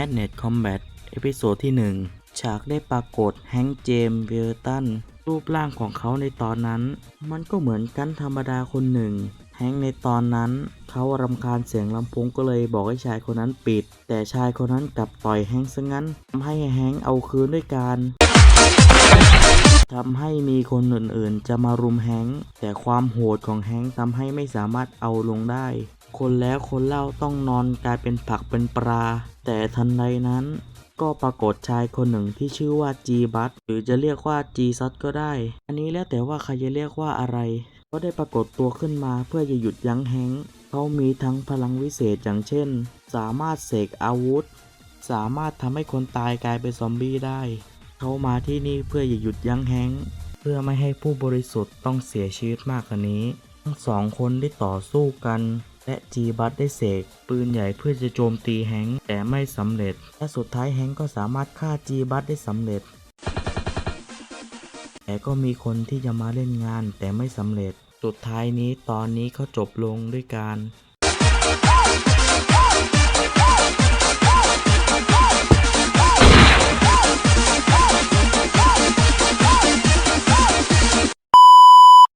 แอดเน็ตคอมแบทเอพิโซดที่ 1 ฉากได้ปรากฏแฮงเจมเวลตัน รูปร่างของเขาในตอนนั้น มันก็เหมือนกันธรรมดาคนหนึ่ง แฮงในตอนนั้น เขารำคาญเสียงลำโพงก็เลยบอกให้ชายคนนั้นปิด แต่ชายคนนั้นกลับต่อยแฮงซะงั้นทำให้แฮงเอาคืนด้วยการ ทำให้มีคนอื่นๆ จะมารุมแฮงค์แต่ความโหดของแฮงค์ทำให้ไม่สามารถเอาลงได้ คนแล้วคนเล่าต้องนอนกลายเป็นผักเป็นปลา แต่ทันใดนั้นก็ปรากฏชายคนหนึ่งที่ชื่อว่าจีบัตหรือจะเรียกว่าจีซัตก็ได้ อันนี้แล้วแต่ว่าใครจะเรียกว่าอะไร ก็ได้ปรากฏตัวขึ้นมาเพื่อจะหยุดยั้งแฮงค์เขามีทั้งพลังวิเศษอย่างเช่น สามารถเสกอาวุธ สามารถทำให้คนตายกลายเป็นซอมบี้ได้ เขามาที่นี่เพื่อจะหยุดยั้งแฮงเพื่อไม่ให้ผู้บริสุทธิ์ต้องเสียชีวิตมากกว่านี้ ทั้งสองคนได้ต่อสู้กัน และจีบัตได้เสกปืนใหญ่เพื่อจะโจมตีแฮงแต่ไม่สำเร็จ และสุดท้ายแฮงก็สามารถฆ่าจีบัตได้สำเร็จ แต่ก็มีคนที่จะมาเล่นงานแต่ไม่สำเร็จ สุดท้ายนี้ตอนนี้เขาจบลงด้วยการ